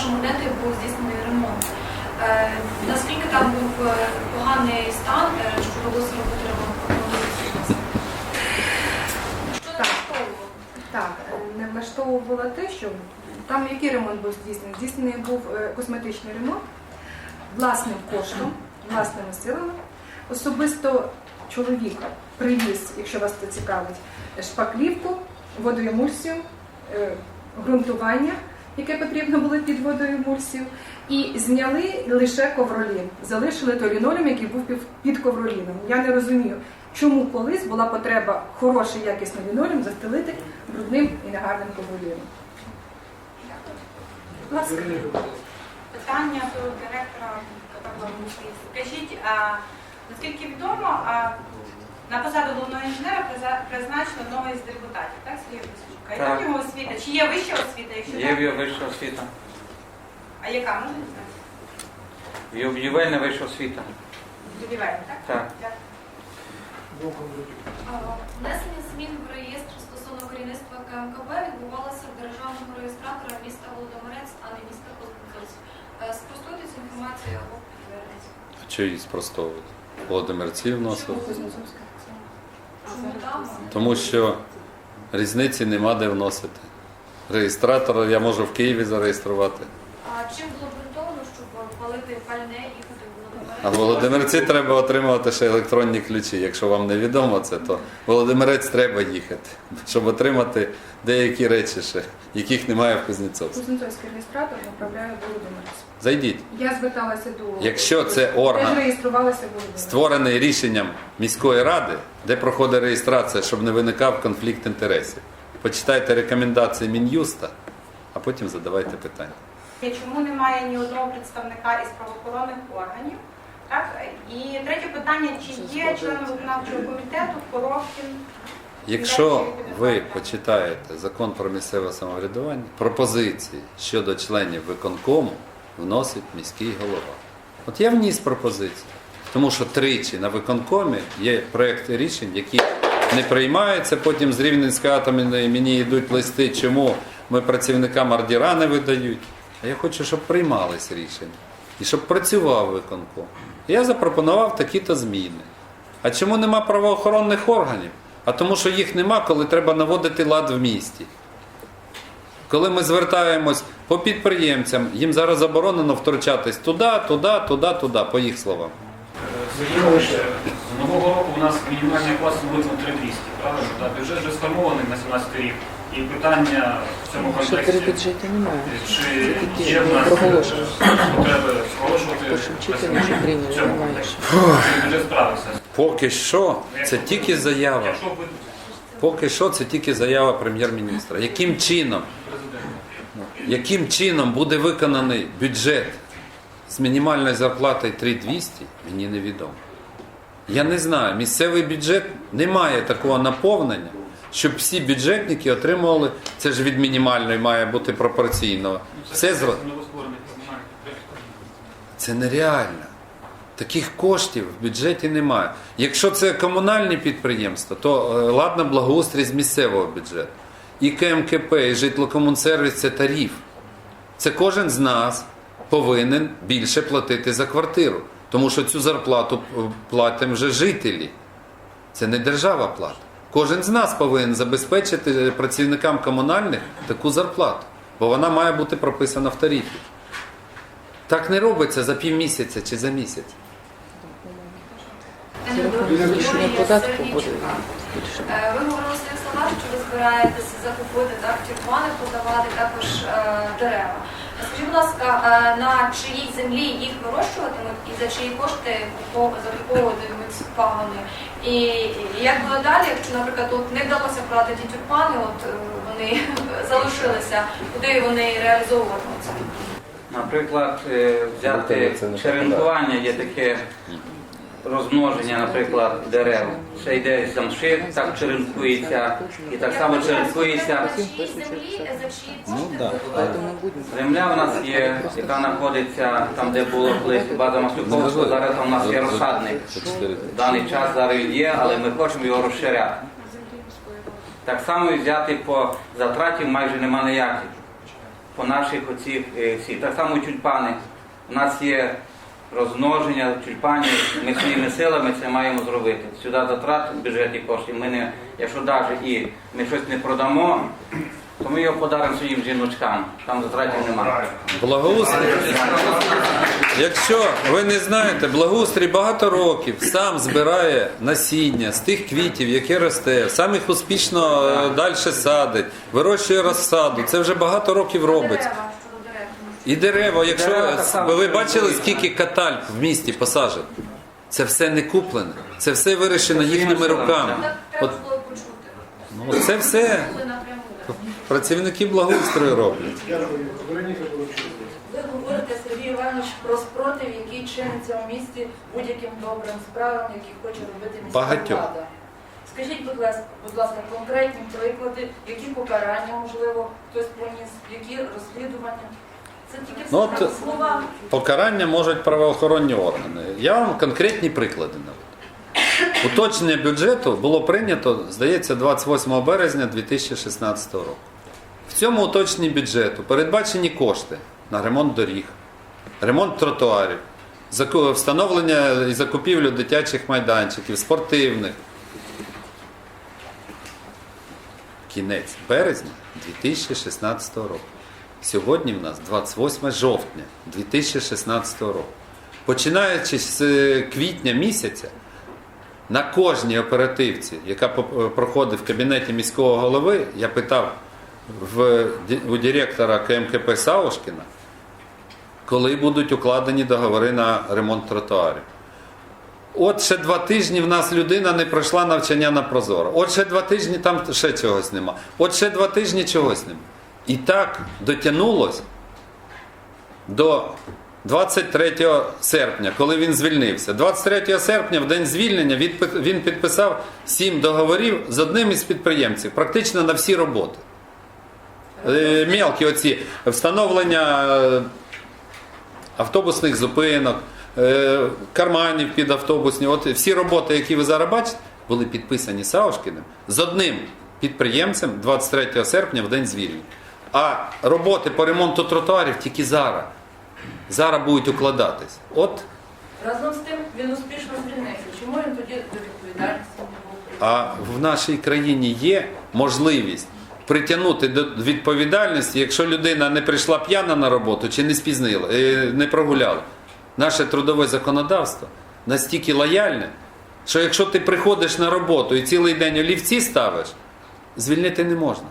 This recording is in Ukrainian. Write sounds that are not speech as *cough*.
вашому небі був здійснений ремонт. Е, Наскільки там був е, поганий стан, е, що довелося робити ремонт? Не влаштовувало? Так, не влаштовувало те, що там який ремонт був здійснений? Здійснений був косметичний ремонт власним коштом, власними силами. Особисто чоловік привіз, якщо вас це цікавить, шпаклівку, водоемульсію, ґрунтування, яке потрібно було під водоемульсію, і зняли лише ковролін. Залишили той лінолеум, який був під ковроліном. Я не розумію, чому колись була потреба хороший якісний лінолеум застелити брудним і негарним ковроліном. Питання до директора. Скажіть, наскільки відомо, на посаду головного інженера призначено одного із депутатів, так, Сергія? Яка Так. в нього освіта? Чи є вища освіта? Якщо Є так, його вища освіта. а яка можна дізнатися? В його будівельна вища освіта. Будівельна, так? Так. Дякую. Внесення змін в реєстр стосовно керівництва КМКБ відбувалося в державного реєстратора міста Володимирець, а не міста Козбуцовськ. Е, Спростуйте цю інформацію або підтвердіть. Що її спростовувати? Володимирці вносив. Чому там? Тому що різниці нема де вносити. Реєстратора я можу в Києві зареєструвати. А чим було обґрунтовано, щоб палити пальне і? А в Володимирці треба отримувати ще електронні ключі. Якщо вам не відомо це, то Володимирець треба їхати, щоб отримати деякі речі ще, яких немає в Кузнєцовську. Кузнецовський реєстратор направляє в Володимирець. Зайдіть. Я зверталася до Якщо це орган реєструвалася створений рішенням міської ради, де проходить реєстрація, щоб не виникав конфлікт інтересів. Почитайте рекомендації Мін'юста, а потім задавайте питання. Чому немає ні одного представника із правоохоронних органів? Так? І третє питання, чи є членом виконавчого комітету Коровкін? Якщо ви почитаєте закон про місцеве самоврядування, пропозиції щодо членів виконкому вносить міський голова. От я вніс пропозиції, тому що тричі на виконкомі є проекти рішень, які не приймаються. Потім з Рівненської атомної мені йдуть листи, чому ми працівникам ордіра не видають. А я хочу, щоб приймались рішення і щоб працював виконком. Я запропонував такі-то зміни. А чому нема правоохоронних органів? А тому, що їх нема, коли треба наводити лад в місті. Коли ми звертаємось по підприємцям, їм зараз заборонено втручатись туди, туди, туди, туди, по їх словам. Сергій з нового року у нас мінімальний клас визнано 3200, правильно? Бюджет вже сформований на 17 рік. І питання в цьому контексті, немає. чи є в нас потреби прийняли, в цьому немає контексті? бюджет справився? Поки що це тільки заява. Поки що це тільки заява прем'єр-міністра. Яким чином? Яким чином буде виконаний бюджет з мінімальною зарплатою 3200, мені невідомо. Я не знаю, місцевий бюджет не має такого наповнення, щоб всі бюджетники отримували, це ж від мінімальної має бути пропорційно. Все зро... Це нереально. Таких коштів в бюджеті немає. Якщо це комунальні підприємства, то е, ладно благоустрій з місцевого бюджету. І КМКП, і житлокомунсервіс це тариф. Це кожен з нас повинен більше платити за квартиру. Тому що цю зарплату е, платимо вже жителі. Це не держава платить. Кожен з нас повинен забезпечити працівникам комунальних таку зарплату, бо вона має бути прописана в тарифі. Так не робиться за півмісяця чи за місяць. Ви говорили своїх словах, що ви збираєтеся закупити так, тюрбани, подавати також е, дерева. Скажіть, будь ласка, на чиїй землі їх вирощуватимуть і за чиї кошти купо- закуповуватимуть пагони? І як було далі, якщо, наприклад, от не вдалося продати ті тюрпани, от е, вони *laughs* залишилися, куди вони реалізовуватимуться? Наприклад, е, взяти черенкування є таке розмноження, наприклад, дерев. Це йде замшит, так черенкується, і так само черенкується. Ну, да. Земля у нас є, яка знаходиться там, де було колись база Маслюковського, зараз там у нас є розсадник. В даний час зараз він є, але ми хочемо його розширяти. Так само взяти по затраті майже нема ніяких. наших оцих е, всі. Так само тюльпани. У нас є розмноження тюльпанів, ми своїми силами це маємо зробити. Сюди затрат в бюджеті коштів. Ми не, якщо навіть і ми щось не продамо, то ми його подаримо своїм жіночкам. Там затратів немає. Благоустрій. Якщо ви не знаєте, благоустрій багато років сам збирає насіння з тих квітів, які росте, сам їх успішно е, далі садить, вирощує розсаду. Це вже багато років робиться. І дерева, якщо Дерева так само ви бачили, скільки катальп в місті посаджено, це все не куплене, це все вирішено їхніми руками. От, ну, це все працівники благоустрою роблять. Ви говорите, Сергій Іванович, про спротив, який чиниться у місті будь-яким добрим справам, які хоче робити міська Багатьох. влада. Скажіть, будь ласка, будь ласка, конкретні приклади, які покарання, можливо, хтось поніс, які розслідування. Ну, от- Покарання можуть правоохоронні органи. Я вам конкретні приклади наведу. Уточнення бюджету було прийнято, здається, 28 березня 2016 року. В цьому уточненні бюджету передбачені кошти на ремонт доріг, ремонт тротуарів, встановлення і закупівлю дитячих майданчиків, спортивних. Кінець березня 2016 року. Сьогодні в нас 28 жовтня 2016 року. Починаючи з е, квітня місяця, на кожній оперативці, яка е, проходить в кабінеті міського голови, я питав в, у директора КМКП Савушкіна, коли будуть укладені договори на ремонт тротуарів. От ще два тижні в нас людина не пройшла навчання на Прозоро. От ще два тижні там ще чогось нема. От ще два тижні чогось нема. І так дотягнулось до 23 серпня, коли він звільнився. 23 серпня, в день звільнення, він підписав сім договорів з одним із підприємців, практично на всі роботи. Е, Мелкі оці встановлення е, автобусних зупинок, е, карманів під автобусні. От всі роботи, які ви зараз бачите, були підписані Саушкіним з одним підприємцем 23 серпня в день звільнення. А роботи по ремонту тротуарів тільки зараз. Зараз будуть укладатись. От Разом з тим він успішно звільнився. Чому він тоді до відповідальності не був? А в нашій країні є можливість притягнути до відповідальності, якщо людина не прийшла п'яна на роботу чи не спізнила, е, не прогуляла. Наше трудове законодавство настільки лояльне, що якщо ти приходиш на роботу і цілий день олівці ставиш, звільнити не можна.